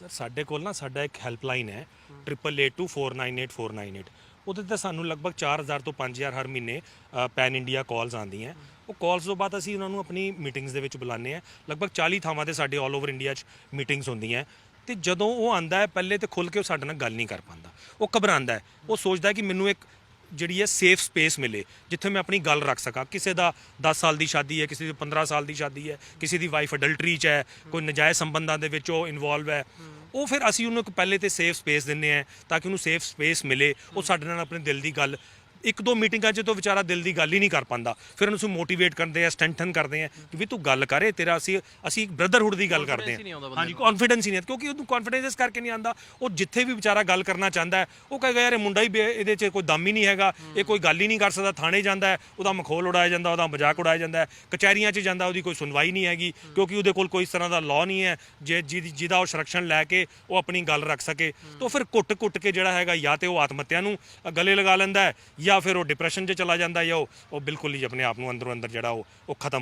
Sir, ਸਾਡੇ ਕੋਲ ਨਾ ਸਾਡਾ ਇੱਕ ਹੈਲਪਲਾਈਨ ਹੈ 8882498498 ਉਹਦੇ ਤੇ ਸਾਨੂੰ ਲਗਭਗ 4000 ਤੋਂ 5000 ਹਰ ਮਹੀਨੇ ਪੈਨ ਇੰਡੀਆ ਕਾਲਸ ਆਉਂਦੀਆਂ ਉਹ ਕਾਲਸ ਤੋਂ ਬਾਅਦ ਅਸੀਂ ਉਹਨਾਂ ਨੂੰ ਆਪਣੀ ਮੀਟਿੰਗਸ ਦੇ ਵਿੱਚ ਬੁਲਾਉਂਦੇ ਆ ਲਗਭਗ 40 ਥਾਵਾਂ ਤੇ ਸਾਡੇ ਆਲ ਓਵਰ ਇੰਡੀਆ 'ਚ ਮੀਟਿੰਗਸ ਹੁੰਦੀਆਂ ਤੇ ਜਦੋਂ ਉਹ ਆਂਦਾ ਹੈ, ਪਹਿਲੇ ਤੇ ਖੁੱਲ ਕੇ ਉਹ ਸਾਡੇ ਨਾਲ ਗੱਲ ਨਹੀਂ ਕਰ ਪਾਉਂਦਾ। ਉਹ ਘਬਰਾਉਂਦਾ ਹੈ। ਉਹ ਸੋਚਦਾ ਕਿ ਮੈਨੂੰ ਇੱਕ ਜਿਹੜੀ ਹੈ ਸੇਫ ਸਪੇਸ ਮਿਲੇ, ਜਿੱਥੇ ਮੈਂ ਆਪਣੀ ਗੱਲ ਰੱਖ ਸਕਾਂ। ਕਿਸੇ ਦਾ 10 ਸਾਲ ਦੀ ਸ਼ਾਦੀ ਹੈ, ਕਿਸੇ ਦੀ 15 ਸਾਲ ਦੀ ਸ਼ਾਦੀ ਹੈ, ਕਿਸੇ ਦੀ ਵਾਈਫ ਅਡਲਟਰੀ ਚ ਹੈ, ਕੋਈ ਨਜਾਇਜ਼ ਸੰਬੰਧਾਂ ਦੇ ਵਿੱਚ ਉਹ ਇਨਵੋਲਵ ਹੈ। ਉਹ ਫਿਰ ਅਸੀਂ ਉਹਨੂੰ ਇੱਕ ਪਹਿਲੇ ਤੇ ਸੇਫ ਸਪੇਸ ਦਿੰਨੇ ਆ ਤਾਂ ਕਿ ਉਹਨੂੰ ਸੇਫ ਸਪੇਸ ਮਿਲੇ। ਉਹ ਸਾਡੇ ਨਾਲ ਆਪਣੇ ਦਿਲ ਦੀ ਗੱਲ ਇੱਕ ਦੋ ਮੀਟਿੰਗਾਂ 'ਚ ਤਾਂ ਵਿਚਾਰਾ ਦਿਲ ਦੀ ਗੱਲ ਹੀ ਨਹੀਂ ਕਰ ਪਾਉਂਦਾ ਫਿਰ ਉਹਨੂੰ ਅਸੀਂ ਮੋਟੀਵੇਟ ਕਰਦੇ ਆ ਸਟੈਂਥਨ ਕਰਦੇ ਆ ਕਿ ਵੀ ਤੂੰ ਗੱਲ ਕਰੇ ਤੇਰਾ ਅਸੀਂ ਅਸੀਂ ਇੱਕ ਬ੍ਰਦਰਹੁੱਡ ਦੀ ਗੱਲ ਕਰਦੇ ਆ ਹਾਂਜੀ ਕੌਨਫੀਡੈਂਸ ਹੀ ਨਹੀਂ ਕਿਉਂਕਿ ਉਹਨੂੰ ਕੌਨਫੀਡੈਂਸ ਇਸ ਕਰਕੇ ਨਹੀਂ ਆਉਂਦਾ ਉਹ ਜਿੱਥੇ ਵੀ ਵਿਚਾਰਾ ਗੱਲ ਕਰਨਾ ਚਾਹੁੰਦਾ ਉਹ ਕਹੇਗਾ ਯਾਰ ਇਹ ਮੁੰਡਾ ਹੀ ਇਹਦੇ 'ਚ ਕੋਈ ਦਮ ਹੀ ਨਹੀਂ ਹੈਗਾ ਇਹ ਕੋਈ ਗੱਲ ਹੀ ਨਹੀਂ ਕਰ ਸਕਦਾ ਥਾਣੇ ਜਾਂਦਾ ਉਹਦਾ ਮਖੌਲ ਉਡਾਇਆ ਜਾਂਦਾ ਉਹਦਾ ਮਜ਼ਾਕ ਉਡਾਇਆ ਜਾਂਦਾ ਕਚਹਿਰੀਆਂ 'ਚ ਜਾਂਦਾ ਉਹਦੀ ਕੋਈ ਸੁਣਵਾਈ ਨਹੀਂ ਹੈਗੀ ਕਿਉਂਕਿ ਉਹਦੇ ਕੋਲ ਕੋਈ ਇਸ ਤਰ੍ਹਾਂ ਦਾ ਲਾਅ ਨਹੀਂ ਹੈ ਜੇ ਜਿਹਦੀ- ਉਹ ਸੰਰਕਸ਼ਣ ਲੈ ਕੇ ਉਹ ਆਪਣੀ ਗੱਲ ਰੱਖ ਸਕੇ। ਤਾਂ ਫਿਰ ਕੁੱਟ-ਕੁੱਟ ਕੇ ਜਿਹੜਾ ਹੈਗਾ ਜਾਂ ਤੇ ਉਹ ਆਤਮ ਹੱਤਿਆ ਨੂੰ ਗਲੇ ਲਗਾ ਲੈਂਦਾ ਹੈ ਜਾਂ ਫਿਰ ਉਹ ਡਿਪਰੈਸ਼ਨ 'ਚ ਚਲਾ ਜਾਂਦਾ ਜਾਂ ਉਹ ਉਹ ਬਿਲਕੁਲ ਹੀ ਆਪਣੇ ਆਪ ਨੂੰ ਅੰਦਰੋਂ ਅੰਦਰ ਜਿਹੜਾ ਉਹ ਉਹ ਖਤਮ